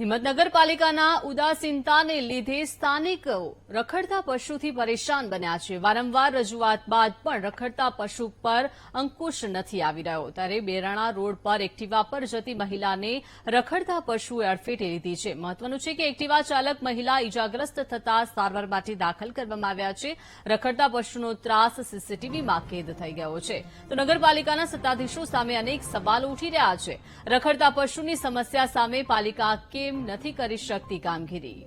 હિંમતનગર પાલિકાના ઉદાસીનતાને લીધે સ્થાનિકો રખડતા પશુથી પરેશાન બન્યા છે. વારંવાર રજૂઆત બાદ પણ રખડતા પશુ પર અંકુશ નથી આવી રહ્યો. ત્યારે બેરાણા રોડ પર એક્ટિવા પર જતી મહિલાને રખડતા પશુએ અડફેટે લીધી છે. મહત્વનું છે કે એક્ટિવા ચાલક મહિલા ઇજાગ્રસ્ત થતા સારવાર માટે દાખલ કરવામાં આવ્યા છે. રખડતા પશુનો ત્રાસ સીસીટીવીમાં કેદ થઈ ગયો છે. તો નગરપાલિકાના સત્તાધીશો સામે અનેક સવાલો ઉઠી રહ્યા છે. રખડતા પશુની સમસ્યા સામે પાલિકા કેમ નથી કરી શકતી કામગીરી.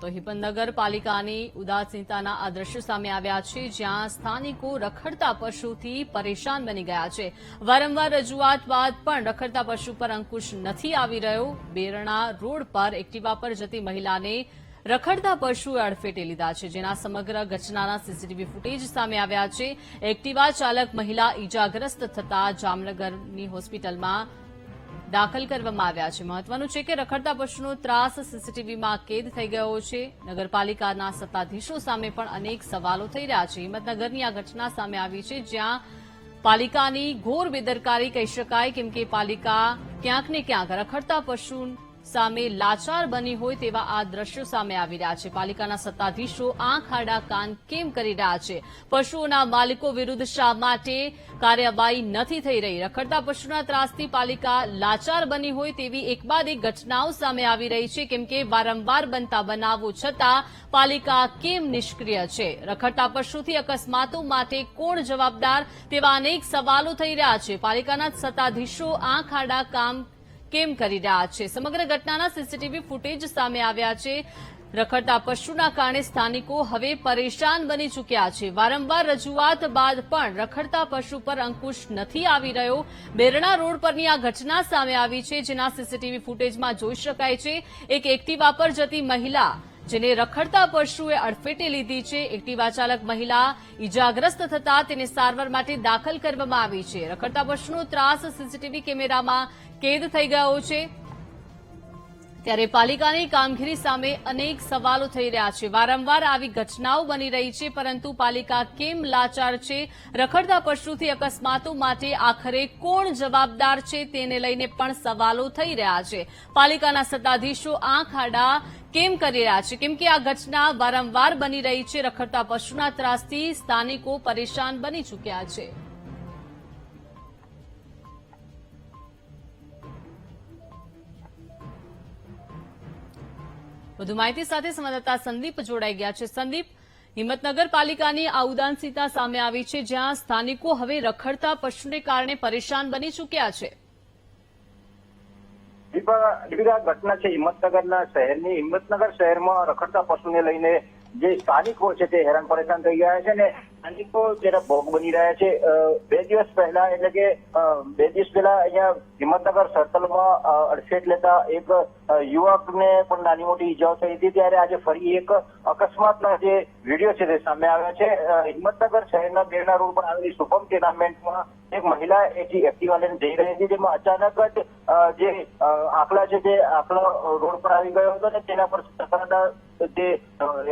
તો હિંમતનગર પાલિકાની ઉદાસીનતાના આ દ્રશ્યો સામે આવ્યા છે, જ્યાં સ્થાનિકો રખડતા પશુથી પરેશાન બની ગયા છે. વારંવાર રજૂઆત બાદ પણ રખડતા પશુ પર અંકુશ નથી આવી રહ્યો. બેરણા રોડ પર એક્ટિવા પર જતી મહિલાને રખડતા પશુએ અડફેટે લીધા છે, જેના સમગ્ર ઘટનાના સીસીટીવી ફૂટેજ સામે આવ્યા છે. એક્ટિવા ચાલક મહિલા ઇજાગ્રસ્ત થતા જામનગરની હોસ્પિટલમાં દાખલ કરવામાં આવ્યા છે. મહત્વનું છે કે રખડતા પશુનો ત્રાસ સીસીટીવીમાં કેદ થઈ ગયો છે. નગરપાલિકાના સત્તાધીશો સામે પણ અનેક સવાલો થઈ રહ્યા છે. હિંમતનગરની આ ઘટના સામે આવી છે, જ્યાં પાલિકાની ઘોર બેદરકારી કહી શકાય, કેમ કે પાલિકા ક્યાંક ને ક્યાંક રખડતા પશુ સામે લાચાર બની હોય તેવા આ દ્રશ્યો સામે આવી રહ્યા છે. પાલિકાના સત્તાધીશો આંખ, આડા, કાન કેમ કરી રહ્યા છે? પશુઓના માલિકો વિરુદ્ધ શા માટે કાર્યવાહી નથી થઈ રહી? રખડતા પશુના ત્રાસથી પાલિકા લાચાર બની હોય તેવી એક બાદ એક ઘટનાઓ સામે આવી રહી છે. કેમ કે વારંવાર બનતા બનાવો છતાં પાલિકા કેમ નિષ્ક્રિય છે? રખડતા પશુથી અકસ્માતો માટે કોણ જવાબદાર? તેવા અનેક સવાલો થઈ રહ્યા છે. પાલિકાના સત્તાધીશો આંખ, આડા કામ કેમ કરી રહ્યા છે? સમગ્ર ઘટનાના સીસીટીવી ફૂટેજ સામે આવ્યા છે. રખડતા પશુના કારણે સ્થાનિકો હવે પરેશાન બની ચૂક્યા છે. વારંવાર રજૂઆત બાદ પણ રખડતા પશુ પર અંકુશ નથી આવી રહ્યો. બેરણા રોડ પરની આ ઘટના સામે આવી છે, જેના સીસીટીવી ફૂટેજમાં જોઈ શકાય છે. એક એક્ટિવા પર જતી મહિલા જેને રખડતા પશુએ અડફેટે લીધી છે. એક્ટિવા ચાલક મહિલા ઇજાગ્રસ્ત થતા તેને સારવાર માટે દાખલ કરવામાં આવી છે. રખડતા પશુનો ત્રાસ સીસીટીવી કેમેરામાં કેદ થઈ ગયો છે. ત્યારે પાલિકાની કામગીરી સામે અનેક સવાલો થઈ રહ્યા છે. વારંવાર આવી ઘટનાઓ બની રહી છે, પરંતુ પાલિકા કેમ લાચાર છે? રખડતા પશુથી અકસ્માતો માટે આખરે કોણ જવાબદાર છે તેને લઈને પણ સવાલો થઈ રહ્યા છે. પાલિકાના સત્તાધીશો આંખ આડા કેમ કરી રહ્યા છે? કેમ કે આ ઘટના વારંવાર બની રહી છે, રખડતા પશુના ત્રાસથી સ્થાનિકો પરેશાન બની ચૂક્યા છે. વધુ માહિતી સાથે સંવાદદાતા સંદીપ જોડાઈ ગયા છે. સંદીપ હિંમતનગર પાલિકાની આ ઉદાસીનતા સામે આવી છે, જ્યાં સ્થાનિકો હવે રખડતા પશુને કારણે પરેશાન બની ચૂક્યા છે. ઘટના છે હિંમતનગરના શહેરની. હિંમતનગર શહેરમાં રખડતા પશુને લઈને જે સ્થાનિકો છે તે હેરાન પરેશાન થઈ ગયા છે ને સ્થાનિકો જેના ભોગ બની રહ્યા છે બે દિવસ પહેલા એટલે કે બે દિવસ પહેલા અહીંયા હિંમતનગર સર્કલમાં અડફેટ લેતા એક યુવકને પણ નાની મોટી ઈજાઓ થઈ હતી. ત્યારે આજે ફરી એક અકસ્માતના જે વીડિયો છે તે સામે આવ્યા છે. હિંમતનગર શહેરના બેરના રોડ પર આવેલી શુભમ ટેનામેન્ટમાં એક મહિલા એથી એક્ટિવા લઈને જઈ રહી હતી. જેમાં અચાનક જ જે આખલા છે તે આખલો રોડ પર આવી ગયો હતો ને તેના પર ટકરાતા જે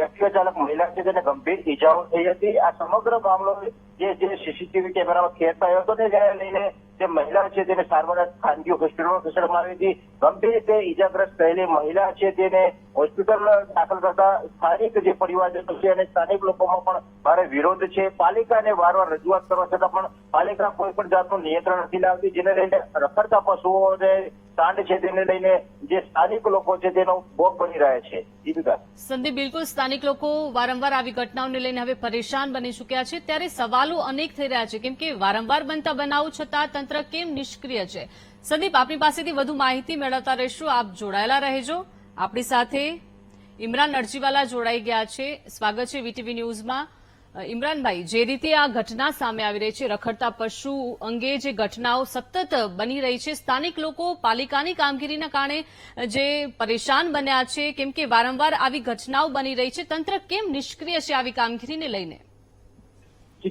એક્ટિવા ચાલક મહિલા છે તેને ગંભીર ઈજાઓ થઈ હતી. આ સમગ્ર મામલો જે જે સીસીટીવી કેમેરામાં કેદ થયો હતો ને જેને લઈને જે મહિલા છે તેને સારવાર ખાનગી હોસ્પિટલમાં ખસેડવામાં આવી હતી. ગંભીર રીતે ઈજાગ્રસ્ત થયેલી મહિલા છે તેને હોસ્પિટલ દાખલ કરતા સ્થાનિક જે પરિવારજનો છે અને સ્થાનિક લોકોમાં પણ ભારે વિરોધ છે. પાલિકાને વારવાર રજૂઆત કરવા છતાં પણ પાલિકા કોઈ પણ જાતનું નિયંત્રણ નથી લાવતી, જેને લઈને રખડતા પશુઓને કાંડ છે તેને લઈને જે સ્થાનિક લોકો છે તેનો ભોગ બની રહ્યા છે. સંદીપ, બિલકુલ સ્થાનિક લોકો વારંવાર આવી ઘટનાઓને લઈને હવે પરેશાન બની ચૂક્યા છે. ત્યારે સવાલો અનેક થઈ રહ્યા છે. કેમ કે વારંવાર બનતા બનાવો છતાં તંત્ર કેમ નિષ્ક્રિય છે? સંદીપ, આપની પાસેથી વધુ માહિતી મેળવતા રહીશું. આપ જોડાયેલા રહેજો. આપણી સાથે ઇમરાન અરજીવાલા જોડાઈ ગયા છે. સ્વાગત છે વીટીવી ન્યૂઝમાં. ઇમરાનભાઈ, જે રીતે આ ઘટના સામે આવી રહી છે, રખડતા પશુ અંગે જે ઘટનાઓ સતત બની રહી છે, સ્થાનિક લોકો પાલિકાની કામગીરીના કારણે જે પરેશાન બન્યા છે, કેમ કે વારંવાર આવી ઘટનાઓ બની રહી છે, તંત્ર કેમ નિષ્ક્રિય છે આવી કામગીરીને લઈને?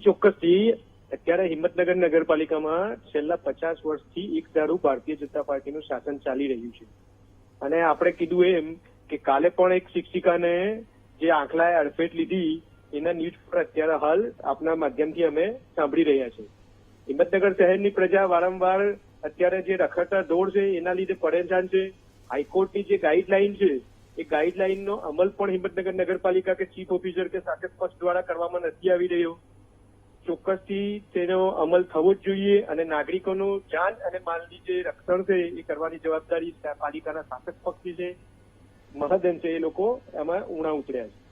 ચોક્કસથી. અત્યારે હિંમતનગર નગરપાલિકામાં છેલ્લા પચાસ વર્ષથી એક ધારું ભારતીય જનતા પાર્ટીનું શાસન ચાલી રહ્યું છે. અને આપણે કીધું એમ કે કાલે પણ એક શિક્ષિકાને જે આંખલાએ અડફેટ લીધી, એના ન્યૂઝ પર અત્યારે હાલ આપના માધ્યમથી અમે સાંભળી રહ્યા છે હિંમતનગર શહેરની પ્રજા વારંવાર અત્યારે જે રખડતા દોડ છે, એના લીધે પરેશાન છે. હાઈકોર્ટની જે ગાઈડલાઈન છે, એ ગાઈડલાઈનનો અમલ પણ હિંમતનગર નગરપાલિકા કે ચીફ ઓફિસર કે શાસક પક્ષ દ્વારા કરવામાં નથી આવી રહ્યો. ચોક્કસથી તેનો અમલ થવો જ જોઈએ અને નાગરિકોનું જાન અને માલની જે રક્ષણ છે એ કરવાની જવાબદારી પાલિકાના શાસક પક્ષની છે. મહદન છે એ લોકો એમાં ઉણા ઉતર્યા છે.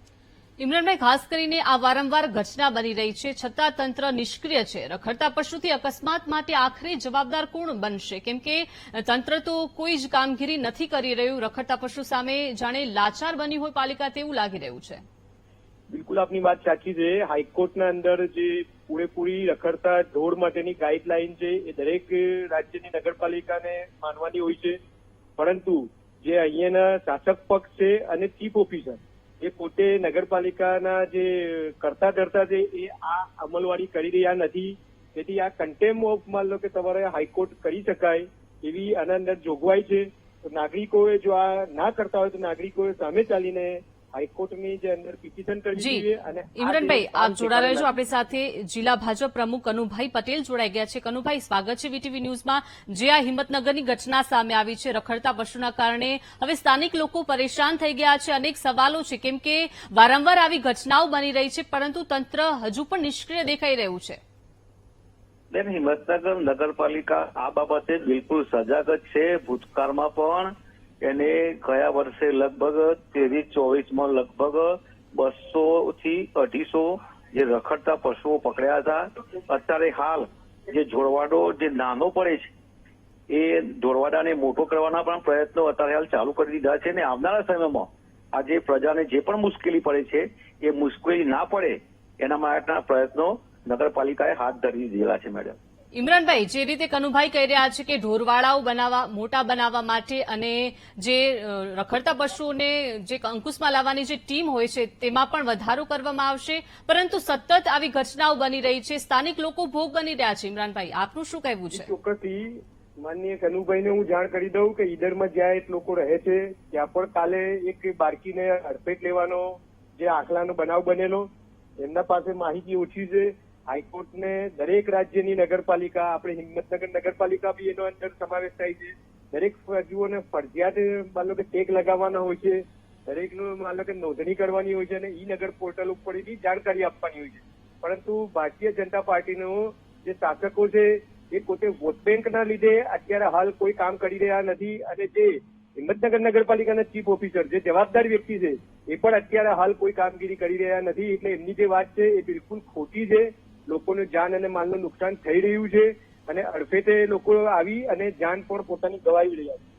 ઇમરાનભાઈ ખાસ કરીને આ વારંવાર ઘટના બની રહી છે. છતાં તંત્ર નિષ્ક્રિય છે. રખડતા પશુથી અકસ્માત માટે આખરે જવાબદાર કોણ બનશે? કેમ કે તંત્ર તો કોઈ જ કામગીરી નથી કરી રહ્યું. રખડતા પશુ સામે જાણે લાચાર બની હોય પાલિકા તેવું લાગી રહ્યું છે. બિલકુલ આપની વાત સાચી છે. હાઈકોર્ટના અંદર જે પૂરેપૂરી રખડતા ઢોર માટેની ગાઈડલાઈન છે એ દરેક રાજ્યની નગરપાલિકાને માનવાની હોય છે. પરંતુ જે અહીંયાના શાસક પક્ષ છે અને ચીફ ઓફિસર, એ પોતે નગરપાલિકાના જે કરતા ધરતા છે એ આ અમલવારી કરી રહ્યા નથી. તેથી આ કન્ટેમ ઓફ માન લો કે તમારે હાઈકોર્ટ કરી શકાય એવી આના અંદર જોગવાઈ છે. નાગરિકોએ જો આ ના કરતા હોય તો નાગરિકોએ સામે ચાલીને હાઈકોર્ટની જે અંદર પિટિશન કરવી જોઈએ અને ઇમરાનભાઈ આપ જોડાયા રહેજો આપણી સાથે જિલ્લા ભાજપ પ્રમુખ કનુભાઈ પટેલ જોડાઈ ગયા છે. કનુભાઈ સ્વાગત છે વીટીવી ન્યૂઝમાં. જે આ હિંમતનગરની ઘટના સામે આવી છે રખડતા પશુના કારણે. હવે સ્થાનિક લોકો પરેશાન થઈ ગયા છે. અનેક સવાલો છે. કેમ કે વારંવાર આવી ઘટનાઓ બની રહી છે પરંતુ તંત્ર હજુ પણ નિષ્ક્રિય દેખાઈ રહ્યું છે. બેન હિંમતનગર નગરપાલિકા આ બાબતે બિલકુલ સજાગ છે. ભૂતકાળમાં પણ એને ગયા વર્ષે લગભગ ત્રેવીસ, ચોવીસમાં લગભગ બસો થી અઢીસો જે રખડતા પશુઓ પકડ્યા હતા. અત્યારે હાલ જે જોડવાડો જે નાનો પડે છે, એ ઢોરવાડાને મોટો કરવાના પણ પ્રયત્નો અત્યારે હાલ ચાલુ કરી દીધા છે અને આવનારા સમયમાં આજે પ્રજાને જે પણ મુશ્કેલી પડે છે, એ મુશ્કેલી ના પડે એના માટેના પ્રયત્નો નગરપાલિકાએ હાથ ધરી દીધેલા છે, મેડમ. ઇમરાનભાઈ, જે રીતે કનુભાઈ કહી રહ્યા છે કે ઢોરવાળાઓ બનાવવા, મોટા બનાવવા માટે અને જે રખડતા પશુઓને જે અંકુશમાં લાવવાની જે ટીમ હોય છે, તેમાં પણ વધારો કરવામાં આવશે. પરંતુ સતત આવી ઘટનાઓ બની રહી છે. સ્થાનિક લોકો ભોગ બની રહ્યા છે. ઇમરાનભાઈ, આપનું શું કહેવું છે? ચોક્કસથી માનનીય કનુભાઈને હું જાણ કરી દઉં કે ઈડરમાં જ્યાં એક લોકો રહે છે, ત્યાં પણ કાલે એક બાળકીને હડફેટ લેવાનો જે આખલાનો બનાવ બનેલો, એમના પાસે માહિતી ઓછી છે. હાઈકોર્ટને દરેક રાજ્યની નગરપાલિકા, આપણે હિંમતનગર નગરપાલિકા બી એનો અંદર સમાવેશ થાય છે. દરેક ફરજીઓને ફરજિયાત માન લો કે ટેક લગાવવાના હોય છે. દરેકનું માન લો કે નોંધણી કરવાની હોય છે અને ઈ નગર પોર્ટલ ઉપર એની જાણકારી આપવાની હોય છે. પરંતુ ભારતીય જનતા પાર્ટીનો જે શાસકો છે, એ પોતે વોટ બેંકના લીધે અત્યારે હાલ કોઈ કામ કરી રહ્યા નથી અને જે હિંમતનગર નગરપાલિકાના ચીફ ઓફિસર જે જવાબદાર વ્યક્તિ છે, એ પણ અત્યારે હાલ કોઈ કામગીરી કરી રહ્યા નથી. એટલે એમની જે વાત છે, એ બિલકુલ ખોટી છે. લોકોનું જાન અને માલનું નુકસાન થઈ રહ્યું છે અને અડફેટે લોકો આવી અને જાન પણ પોતાની ગવાવી રહ્યા છે.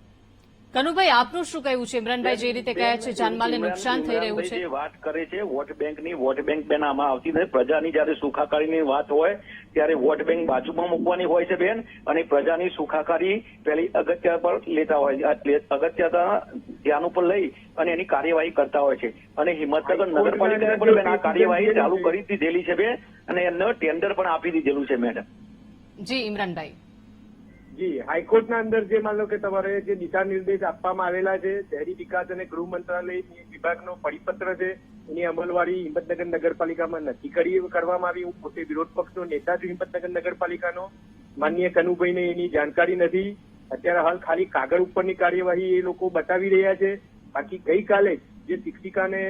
કનુભાઈ આપનું શું કહેવું છે? ઇમરાનભાઈ જે રીતે કહે છે જાનમાલને નુકસાન થઈ રહ્યું છે. વાત કરે છે વોટ બેંકની વોટ બેંક બેન આમાં આવતી નથી. પ્રજાની જયારે સુખાકારીની વાત હોય ત્યારે વોટ બેંક બાજુમાં મૂકવાની હોય છે બેન અને પ્રજાની સુખાકારી પેલી અગત્ય પર લેતા હોય છે. અગત્યતા ધ્યાન ઉપર લઈ અને એની કાર્યવાહી કરતા હોય છે. અને હિંમતનગર નગરપાલિકાએ પણ બેન આ કાર્યવાહી ચાલુ કરી દીધેલી છે બેન. અને એમને ટેન્ડર પણ આપી દીધેલું છે મેડમ જી ઇમરાનભાઈ. જી હાઈકોર્ટના અંદર જે માન લો કે તમારે જે દિશા નિર્દેશ આપવામાં આવેલા છે શહેરી વિકાસ અને ગૃહ મંત્રાલય વિભાગનો પરિપત્ર છે એની અમલવારી હિંમતનગર નગરપાલિકામાં નથી કરી કરવામાં આવી. હું પોતે વિરોધ પક્ષનો નેતા છું હિંમતનગર નગરપાલિકાનો. માનનીય કનુભાઈને એની જાણકારી નથી. અત્યારે હાલ ખાલી કાગળ ઉપરની કાર્યવાહી એ લોકો બતાવી રહ્યા છે. બાકી ગઈકાલે જ જે શિક્ષિકાને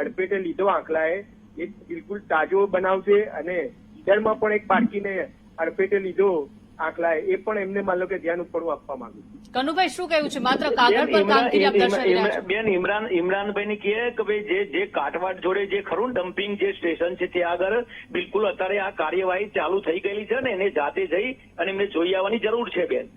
અડપેટે લીધો આંકલાએ એ બિલકુલ તાજો બનાવ છે અને ઈડરમાં પણ એક બાળકીને અડફેટે લીધો આંકલા એ પણ એમને માન લો કે ધ્યાન ઉપર આપવા માંગુ કનુભાઈ શું કહ્યું છે? માત્ર કાગળ પર કામગીરી આપ દર્શાવી રહ્યા છો? બેન ઇમરાન ઇમરાનભાઈ ને કહે કે ભાઈ જે જે કાટવાડ જોડે જે ખરું ડમ્પિંગ જે સ્ટેશન છે ત્યાં આગળ બિલકુલ અત્યારે આ કાર્યવાહી ચાલુ થઈ ગયેલી છે ને એને જાતે જઈ અને એમને જોઈ આવવાની જરૂર છે બેન.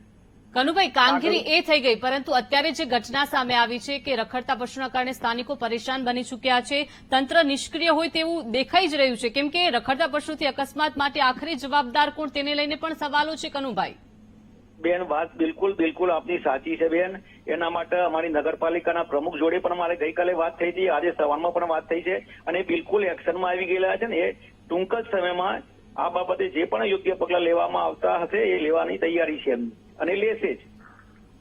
કનુભાઈ કામગીરી એ થઈ ગઈ પરંતુ અત્યારે જે ઘટના સામે આવી છે કે રખડતા પશુના કારણે સ્થાનિકો પરેશાન બની ચૂક્યા છે તંત્ર નિષ્ક્રિય હોય તેવું દેખાઈ જ રહ્યું છે. કેમ કે રખડતા પશુથી અકસ્માત માટે આખરે જવાબદાર કોણ તેને લઈને પણ સવાલો છે કનુભાઈ. બેન વાત બિલકુલ બિલકુલ આપની સાચી છે બેન. એના માટે અમારી નગરપાલિકાના પ્રમુખ જોડે પણ મારે ગઈકાલે વાત થઈ હતી આજે સવારમાં પણ વાત થઈ છે અને બિલકુલ એક્શનમાં આવી ગયેલા છે ને એ ટૂંક જ સમયમાં આ બાબતે જે પણ યોગ્ય પગલાં લેવામાં આવતા હશે એ લેવાની તૈયારી છે એમની. અને લેશે જ.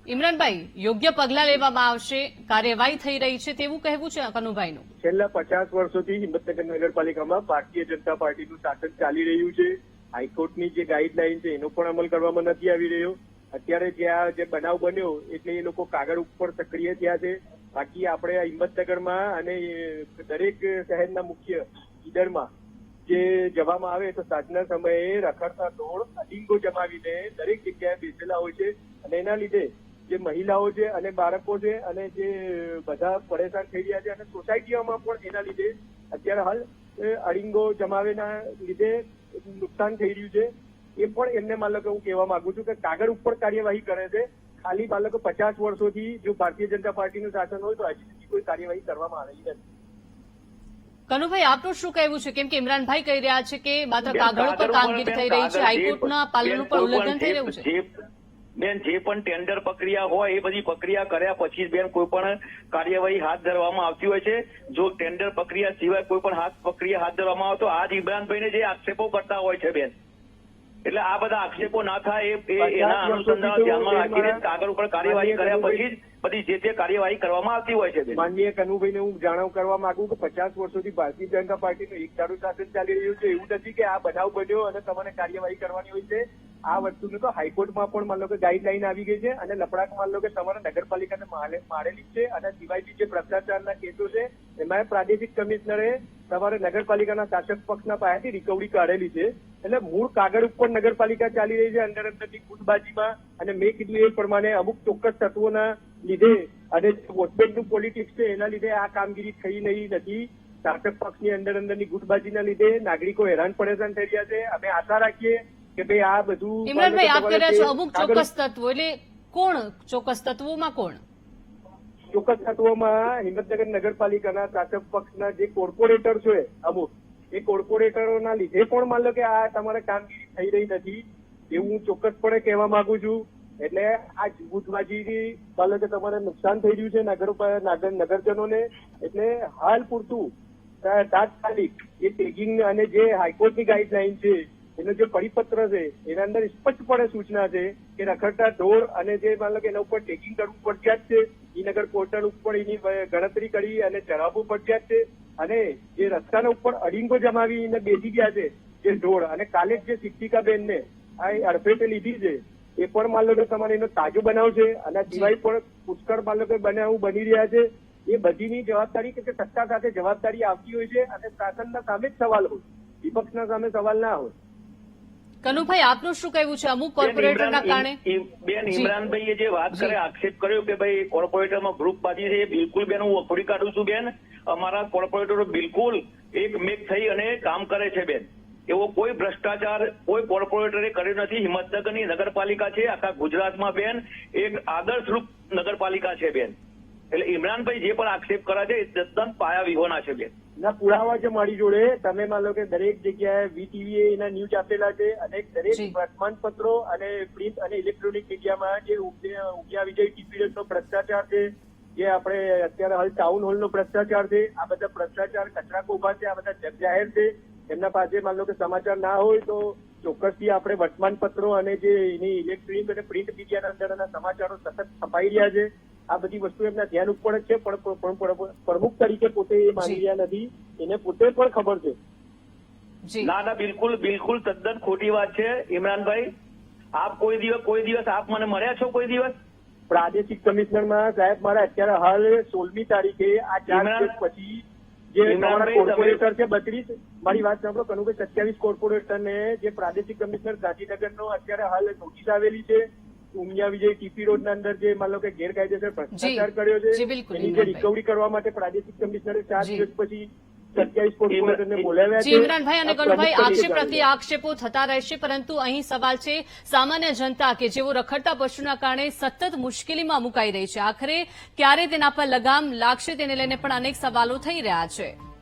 ઇમરાનભાઈ યોગ્ય પગલાં લેવામાં આવશે કાર્યવાહી થઈ રહી છે તેવું કહેવું છે કનુભાઈનું? છેલ્લા પચાસ વર્ષોથી હિંમતનગર નગરપાલિકામાં ભારતીય જનતા પાર્ટીનું શાસન ચાલી રહ્યું છે. હાઈકોર્ટની જે ગાઈડલાઈન છે એનો પણ અમલ કરવામાં નથી આવી રહ્યો. અત્યારે જે આ જે બનાવ બન્યો એટલે એ લોકો કાગળ ઉપર સક્રિય થયા છે. બાકી આપણે આ હિંમતનગરમાં અને દરેક શહેરના મુખ્ય ઈડરમાં જે જવામાં આવે તો સાંજના સમયે રખડતા ઢોળ અડીંગો જમાવીને દરેક જગ્યાએ બેસેલા હોય છે. અને એના લીધે જે મહિલાઓ છે અને બાળકો છે અને જે બધા પરેશાન થઈ રહ્યા છે અને સોસાયટીઓમાં પણ એના લીધે અત્યારે હાલ અડીંગો જમાવેના લીધે નુકસાન થઈ રહ્યું છે. એ પણ એમને માલકો હું કહેવા માંગુ છું કે કાગળ ઉપર કાર્યવાહી કરે છે. ખાલી બાળકો પચાસ વર્ષોથી જો ભારતીય જનતા પાર્ટીનું શાસન હોય તો હજી સુધી કોઈ કાર્યવાહી કરવામાં આવેલી નથી. કનુભાઈ આપનું શું કહેવું છે? કેમ કે ઇમરાનભાઈ કહી રહ્યા છે કે માત્ર કાગળ પર કામગીરી થઈ રહી છે હાઈકોર્ટના પાલનનું પણ- ઉલ્લંઘન થઈ રહ્યું છે. બેન જે પણ ટેન્ડર પ્રક્રિયા હોય એ બધી પ્રક્રિયા કર્યા પછી બેન કોઈ પણ કાર્યવાહી હાથ ધરવામાં આવતી હોય છે. જો ટેન્ડર પ્રક્રિયા સિવાય કોઈ પણ હાથ પ્રક્રિયા હાથ ધરવામાં આવે તો આજ ઇમરાનભાઈને જે આક્ષેપો કરતા હોય છે બેન. એટલે આ બધા આક્ષેપો ના થાય એ- એના અનુસંધાન ધ્યાનમાં રાખીને કાગળ ઉપર કાર્યવાહી કર્યા પછી જ બધી જે તે કાર્યવાહી કરવામાં આવતી હોય છે માનનીય કનુભાઈને હું જાણવ કરવા માંગુ કે પચાસ વર્ષોથી ભારતીય જનતા પાર્ટીનું એક દારૂ શાસન ચાલી રહ્યું છે. એવું નથી કે આ બનાવ બન્યો અને તમારે કાર્યવાહી કરવાની હોય છે. આ વસ્તુનું તો હાઈકોર્ટમાં પણ માન લો કે ગાઈડલાઈન આવી ગઈ છે અને લપડાક માન લો કે તમારે નગરપાલિકાને મારે- મારેલી છે અને સિવાય બી જે ભ્રષ્ટાચારના કેસો છે એમાં પ્રાદેશિક કમિશનરે તમારે નગરપાલિકાના શાસક પક્ષના પાસેથી રિકવરી કાઢેલી છે. એટલે મૂળ કાગળ ઉપર નગરપાલિકા ચાલી રહી છે અંદર અંદરની ગુટબાજીમાં. અને મેં કીધું એ પ્રમાણે અમુક ચોક્કસ તત્વોના લીધે અને વોટબેન્કનું પોલિટિક્સ છે એના લીધે આ કામગીરી થઈ નહીં નથી. શાસક પક્ષની અંદર અંદરની ગુટબાજીના લીધે નાગરિકો હેરાન પરેશાન થઈ રહ્યા છે. અમે આશા રાખીએ કે ભાઈ આ બધું ઇમરાનભાઈ આપ કર્યા છો અમુક ચોક્કસ તત્વો એટલે કોણ? ચોક્કસ તત્વોમાં કોણ? ચોક્કસ તત્વોમાં હિંમતનગર નગરપાલિકાના શાસક પક્ષના જે કોર્પોરેટર છે અમુક એ કોર્પોરેટરોના લીધે પણ માન લો કે આ તમારે કામગીરી થઈ રહી નથી એવું હું ચોક્કસપણે કહેવા માંગુ છું. એટલે આ જૂથબાજીથી માન કે તમારે નુકસાન થઈ રહ્યું છે નગર નગરજનોને. એટલે હાલ પૂરતું તાત્કાલિક એ ટેગિંગ અને જે હાઈકોર્ટની ગાઈડલાઈન છે, એનો જે પરિપત્ર છે, એના અંદર સ્પષ્ટપણે સૂચના છે કે રખડતા ઢોર અને જે મતલબ કે એના ઉપર ટેકિંગ કરવું ફરજિયાત છે, ઈ નગર પોર્ટલ ઉપર એની ગણતરી કરી અને ચરાવવું ફરજિયાત છે. અને જે રસ્તાના ઉપર અડીંગો જમાવીને બેસી ગયા છે, જે ઢોર. અને કાલે જ જે શિક્ષિકાબેનને આ અડફેટે લીધી છે એ પણ માન લો કે તમારે એનો તાજો બનાવ છે અને સિવાય પણ પુષ્કળ માન લો કે બનાવ બની રહ્યા છે. એ બધીની જવાબદારી કે સત્તા સાથે જવાબદારી આવતી હોય છે અને શાસનના સામે જ સવાલ હોય. વિપક્ષના સામે સવાલ ના હોય. કનુભાઈ આપનું શું કહેવું છે? અમુક કોર્પોરેટરના કારણે? બેન. ઇમરાનભાઈએ જે વાત કરે આક્ષેપ કર્યો કે ભાઈ કોર્પોરેટરમાં ગ્રુપ બાજી છે એ બિલકુલ બેન હું વખોડી કાઢું છું બેન. અમારા કોર્પોરેટરો બિલકુલ એક મેક થઈ અને કામ કરે છે બેન. એવો કોઈ ભ્રષ્ટાચાર કોઈ કોર્પોરેટરે કર્યો નથી. હિંમતનગરની નગરપાલિકા છે આખા ગુજરાતમાં બેન. એક આદર્શરૂપ નગરપાલિકા છે બેન. એટલે ઇમરાનભાઈ જે પણ આક્ષેપ કરે છે એ તદ્દન પાયા વિહોના છે બેન. ના પુરાવા છે મારી જોડે. તમે માનો કે દરેક જગ્યાએ વીટીવી એના ન્યૂઝ આપેલા છે અને દરેક જી. વર્તમાન પત્રો અને પ્રિન્ટ અને ઇલેક્ટ્રોનિક મીડિયામાં જે ઉગ્યા ઉગ્યા વિજય ટીપીએસ નો ભ્રષ્ટાચાર છે જે આપણે અત્યારે હાલ ટાઉન હોલ નો ભ્રષ્ટાચાર છે આ બધા ભ્રષ્ટાચાર કચરા કોભા છે આ બધા જગજાહેર છે. એમના પાસે માનો કે સમાચાર ના હોય તો ચોક્કસથી આપણે વર્તમાન પત્રો અને જે એની ઇલેક્ટ્રોનિક અને પ્રિન્ટ મીડિયાના અંદરના સમાચારો સતત છપાઈ રહ્યા છે. આ બધી વસ્તુ એમના ધ્યાન ઉપર જ છે પણ પણ- પણ પ્રમુખ તરીકે પોતે એ માની રહ્યા નથી. એને પોતે પણ ખબર છે. ના ના બિલકુલ બિલકુલ તદ્દન ખોટી વાત છે ઇમરાનભાઈ. આપ કોઈ દિવસ કોઈ દિવસ આપ મને મળ્યા છો કોઈ દિવસ? પ્રાદેશિક કમિશનરમાં સાહેબ મારા અત્યારે હાલ સોળમી તારીખે આ ચાર પછી જે કોર્પોરેટર છે બત્રીસ મારી વાત સાંભળો કનુભાઈ સત્યાવીસ કોર્પોરેટરને જે પ્રાદેશિક કમિશનર ગાંધીનગરનો અત્યારે હાલ નોટિસ આવેલી છે ઉમિયા વિજય ટીપી રોડના અંદર જે માનો કે ગેરકાયદેસર ભ્રષ્ટાચાર કર્યો છે એની જે રિકવરી કરવા માટે પ્રાદેશિક કમિશનરે ચાર દિવસ પછી સત્યાવીસ કોર્પોરેટરને ઇમરાન- બોલાવ્યા છે. ઇમરાનભાઈ અને તરીકે આક્ષેપ પ્રતિ પ્રત્યે આક્ષેપો થતા રહેશે પરંતુ અહીં સવાલ છે સામાન્ય જનતા કે જેઓ રખડતા પશુના કારણે સતત મુશ્કેલીમાં મુકાઈ રહી છે. આખરે ક્યારે તેના પર લગામ લાગશે તેને લઈને પણ અનેક સવાલો થઈ રહ્યા છે.